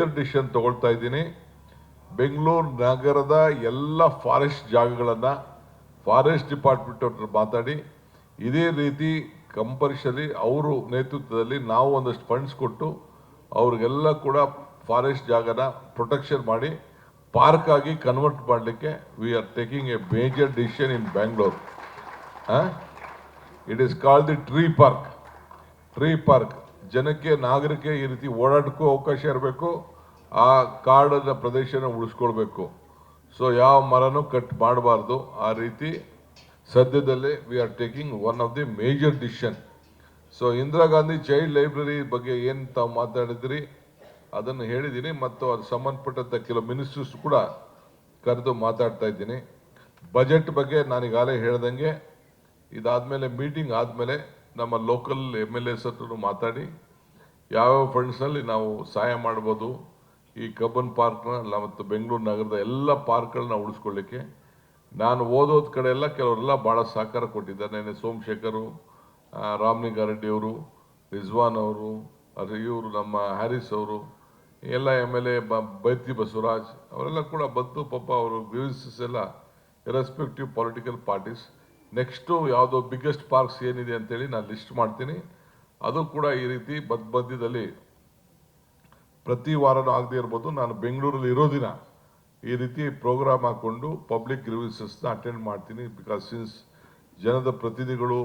Decision ತಗೊಳ್ತಾ ಇದ್ದೀನಿ. ಬೆಂಗಳೂರು ನಗರದ ಎಲ್ಲ ಫಾರೆಸ್ಟ್ ಜಾಗಗಳನ್ನು ಫಾರೆಸ್ಟ್ ಡಿಪಾರ್ಟ್ಮೆಂಟ್ ಅವ್ರ ಮಾತಾಡಿ. ಇದೇ ರೀತಿ ಕಂಪಲ್ಸರಿ ಅವರು ನೇತೃತ್ವದಲ್ಲಿ ನಾವು ಒಂದಷ್ಟು ಫಂಡ್ಸ್ ಕೊಟ್ಟು ಅವ್ರಿಗೆಲ್ಲ ಕೂಡ ಫಾರೆಸ್ಟ್ ಜಾಗನ ಪ್ರೊಟೆಕ್ಷನ್ ಮಾಡಿ ಪಾರ್ಕ್ ಆಗಿ ಕನ್ವರ್ಟ್ ಮಾಡಲಿಕ್ಕೆ we are taking a major decision in Bangalore it is call the tree park tree park ಜನಕ್ಕೆ ನಾಗರಿಕ ಈ ರೀತಿ ಓಡಾಡಕ್ಕೂ ಅವಕಾಶ ಇರಬೇಕು. ಆ ಕಾಡದ ಪ್ರದೇಶನ ಉಳಿಸ್ಕೊಳ್ಬೇಕು. ಸೊ ಯಾವ ಮರನೂ ಕಟ್ ಮಾಡಬಾರ್ದು. ಆ ರೀತಿ ಸದ್ಯದಲ್ಲೇ we are taking one of the major decision so Indira Gandhi child library ಬಗ್ಗೆ ಏನು ತಾವು ಮಾತಾಡಿದ್ರಿ? ಅದನ್ನು ಹೇಳಿದ್ದೀನಿ ಮತ್ತು ಅದು ಸಂಬಂಧಪಟ್ಟಂಥ ಕೆಲವು ಮಿನಿಸ್ಟರ್ಸ್ ಕೂಡ ಕರೆದು ಮಾತಾಡ್ತಾ ಇದ್ದೀನಿ. ಬಜೆಟ್ ಬಗ್ಗೆ ನಾನೀಗಾಗಲೇ ಹೇಳ್ದಂಗೆ, ಇದಾದಮೇಲೆ ಮೀಟಿಂಗ್ ಆದಮೇಲೆ ನಮ್ಮ ಲೋಕಲ್ ಎಂ ಎಲ್ ಎಸ್ ಹತ್ರ ಮಾತಾಡಿ ಯಾವ್ಯಾವ ಫಂಡ್ಸ್ನಲ್ಲಿ ನಾವು ಸಹಾಯ ಮಾಡ್ಬೋದು ಈ ಕಬ್ಬನ್ ಪಾರ್ಕ್ನ ಮತ್ತು ಬೆಂಗಳೂರು ನಗರದ ಎಲ್ಲ ಪಾರ್ಕ್ಗಳನ್ನ ಉಳಿಸ್ಕೊಳ್ಳಿಕ್ಕೆ. ನಾನು ಓದೋದ ಕಡೆ ಎಲ್ಲ ಕೆಲವರೆಲ್ಲ ಭಾಳ ಸಹಕಾರ ಕೊಟ್ಟಿದ್ದಾರೆ. ನೆನೆ ಸೋಮಶೇಖರು ಆ, ರಾಮಲಿಂಗಾರೆಡ್ಡಿ ಅವರು ರಿಜ್ವಾನ್ ಅವರು ಅದು ಇವರು ನಮ್ಮ ಹ್ಯಾರಿಸ್ ಅವರು ಎಲ್ಲ M L A Byrathi Basavaraj ಅವರೆಲ್ಲ ಕೂಡ ಬಂತು ಪಾಪ ಅವರು ಗ್ರೀವ್ಸಸ್ ಎಲ್ಲ ಇರೆಸ್ಪೆಕ್ಟಿವ್ ಪೊಲಿಟಿಕಲ್ ಪಾರ್ಟೀಸ್ ನೆಕ್ಸ್ಟು ಯಾವುದೋ ಬಿಗ್ಗೆಸ್ಟ್ ಪಾರ್ಕ್ಸ್ ಏನಿದೆ ಅಂತೇಳಿ ನಾನು ಲಿಸ್ಟ್ ಮಾಡ್ತೀನಿ. ಅದು ಕೂಡ ಈ ರೀತಿ ಬದ್ ಮಧ್ಯದಲ್ಲಿ ಪ್ರತಿ ವಾರನೂ ಆಗದೇ ಇರ್ಬೋದು. ನಾನು ಬೆಂಗಳೂರಲ್ಲಿ ಇರೋ ದಿನ ಈ ರೀತಿ ಪ್ರೋಗ್ರಾಮ್ ಹಾಕ್ಕೊಂಡು ಪಬ್ಲಿಕ್ ಗ್ರೀವೆನ್ಸಸ್ನ ಅಟೆಂಡ್ ಮಾಡ್ತೀನಿ. ಬಿಕಾಸ್ ಸಿನ್ಸ್ ಜನದ ಪ್ರತಿನಿಧಿಗಳು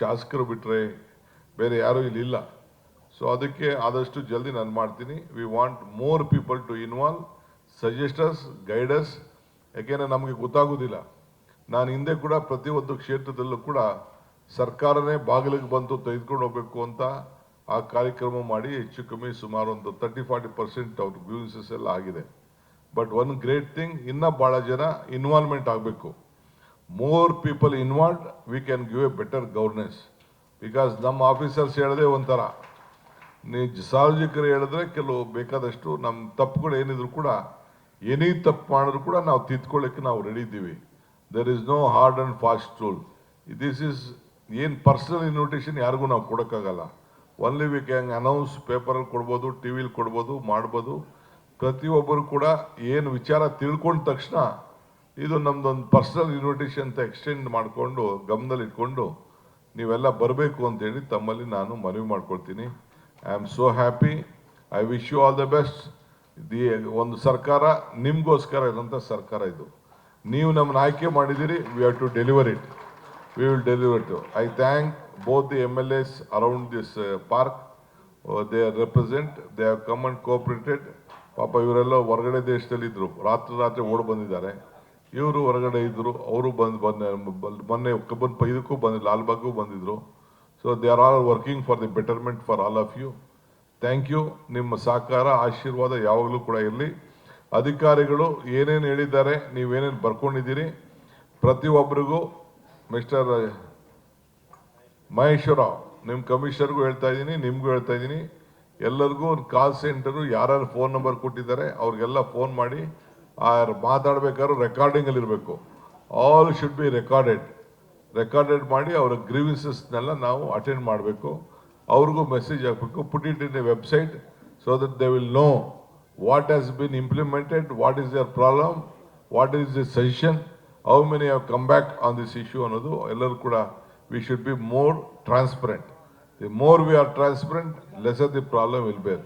ಶಾಸಕರು ಬಿಟ್ಟರೆ ಬೇರೆ ಯಾರೂ ಇಲ್ಲಿಲ್ಲ ಸೊ ಅದಕ್ಕೆ ಆದಷ್ಟು ಜಲ್ದಿ ನಾನು ಮಾಡ್ತೀನಿ. We want more people to involve suggesters guiders ಯಾಕೆಂದರೆ ನಮಗೆ ಗೊತ್ತಾಗೋದಿಲ್ಲ. ನಾನು ಹಿಂದೆ ಕೂಡ ಪ್ರತಿಯೊಂದು ಕ್ಷೇತ್ರದಲ್ಲೂ ಕೂಡ ಸರ್ಕಾರನೇ ಬಾಗಿಲಿಗೆ ಬಂದು ತೆಗೆದುಕೊಂಡು ಹೋಗಬೇಕು ಅಂತ ಆ ಕಾರ್ಯಕ್ರಮ ಮಾಡಿ ಹೆಚ್ಚು ಕಮ್ಮಿ ಸುಮಾರು ಒಂದು ತರ್ಟಿ ಫಾರ್ಟಿ ಪರ್ಸೆಂಟ್ ಅವ್ರ ಗ್ರೀವೆನ್ಸಸ್ ಎಲ್ಲ ಆಗಿದೆ. ಬಟ್ ಒನ್ ಗ್ರೇಟ್ ಥಿಂಗ್ ಇನ್ನೂ ಭಾಳ ಜನ ಇನ್ವಾಲ್ವ್ಮೆಂಟ್ ಆಗಬೇಕು. More people involve we can give a better governance because ನಮ್ಮ ಆಫೀಸರ್ಸ್ ಹೇಳದೆ ಒಂಥರ. ನೀ ಸಾರ್ವಜನಿಕರು ಹೇಳಿದ್ರೆ ಕೆಲವು ಬೇಕಾದಷ್ಟು ನಮ್ಮ ತಪ್ಪುಗಳು ಏನಿದ್ರು ಕೂಡ, ಏನೇ ತಪ್ಪು ಮಾಡಿದ್ರು ಕೂಡ ನಾವು ತಿದ್ಕೊಳ್ಳಿಕ್ಕೆ ನಾವು ರೆಡಿ ಇದ್ದೀವಿ. There is no hard and fast rule this is ಏನು ಪರ್ಸನಲ್ ಇನ್ವಿಟೇಷನ್ ಯಾರಿಗೂ ನಾವು ಕೊಡೋಕ್ಕಾಗಲ್ಲ. ಒನ್ಲಿ ವಿ ಕ್ಯಾನ್ ಅನೌನ್ಸ್ ಪೇಪರಲ್ಲಿ ಕೊಡ್ಬೋದು ಟಿ ವಿಲಿ ಕೊಡ್ಬೋದು, ಮಾಡ್ಬೋದು. ಪ್ರತಿಯೊಬ್ಬರು ಕೂಡ ಏನು ವಿಚಾರ ತಿಳ್ಕೊಂಡ ತಕ್ಷಣ ಇದು ನಮ್ಮದೊಂದು ಪರ್ಸನಲ್ ಇನ್ವಿಟೇಷನ್ ಅಂತ ಎಕ್ಸ್ಟೆಂಡ್ ಮಾಡಿಕೊಂಡು, ಗಮನದಲ್ಲಿ ಇಟ್ಕೊಂಡು ನೀವೆಲ್ಲ ಬರಬೇಕು ಅಂತೇಳಿ ತಮ್ಮಲ್ಲಿ ನಾನು ಮನವಿ ಮಾಡ್ಕೊಳ್ತೀನಿ. I am so happy I wish you all the best the ಒಂದು ಸರ್ಕಾರ, ನಿಮಗೋಸ್ಕರ ಇರೋಂಥ ಸರ್ಕಾರ ಇದು. ನೀವು ನಮ್ಮನ್ನು ಆಯ್ಕೆ ಮಾಡಿದ್ದೀರಿ. We have to deliver it we will deliver to I thank both the M L S around this park they are represent they have come and cooperated ಪಾಪ ಇವರೆಲ್ಲ ಹೊರಗಡೆ ದೇಶದಲ್ಲಿ ಇದ್ರು ರಾತ್ರಿ ರಾತ್ರಿ ಓಡ್ ಬಂದಿದ್ದಾರೆ. ಇವರು ಹೊರಗಡೆ ಇದ್ದರು ಅವರು ಬಂದು ಬಂದ, ಮೊನ್ನೆ ಕಬ್ಬನ್ ಪೈದಕ್ಕೂ ಬಂದ, ಲಾಲ್ಬಾಗ್ಗೂ ಬಂದಿದ್ರು. So they are all working for the betterment for all of you thank you ನಿಮ್ಮ ಸಹಕಾರ, ಆಶೀರ್ವಾದ ಯಾವಾಗಲೂ ಕೂಡ ಇರಲಿ. ಅಧಿಕಾರಿಗಳು ಏನೇನು ಹೇಳಿದ್ದಾರೆ, ನೀವೇನೇನು ಬರ್ಕೊಂಡಿದ್ದೀರಿ, ಪ್ರತಿಯೊಬ್ಬರಿಗೂ ಮಿಸ್ಟರ್ ಮಹೇಶ್ವರರಾವ್ ನಿಮ್ಮ ಕಮಿಷನರ್ಗೂ ಹೇಳ್ತಾ ಇದ್ದೀನಿ, ನಿಮಗೂ ಹೇಳ್ತಾ ಇದ್ದೀನಿ. ಎಲ್ಲರಿಗೂ ಒಂದು ಕಾಲ್ ಸೆಂಟರು ಯಾರ್ಯಾರು ಫೋನ್ ನಂಬರ್ ಕೊಟ್ಟಿದ್ದಾರೆ, ಅವ್ರಿಗೆಲ್ಲ ಫೋನ್ ಮಾಡಿ, ಆ ಮಾತಾಡ್ಬೇಕಾದ್ರೆ ರೆಕಾರ್ಡಿಂಗಲ್ಲಿ ಇರಬೇಕು. All should be recorded recorded ಮಾಡಿ ಅವರ ಗ್ರೀವಿನ್ಸಸ್ನೆಲ್ಲ ನಾವು ಅಟೆಂಡ್ ಮಾಡಬೇಕು. ಅವ್ರಿಗೂ ಮೆಸೇಜ್ ಹಾಕಬೇಕು. Put it in a website so that they will know what has been implemented what is your problem what is the suggestion how many have come back on this issue ಅನ್ನೋದು ಎಲ್ಲರೂ ಕೂಡ we should be more transparent the more we are transparent lesser the problem will bear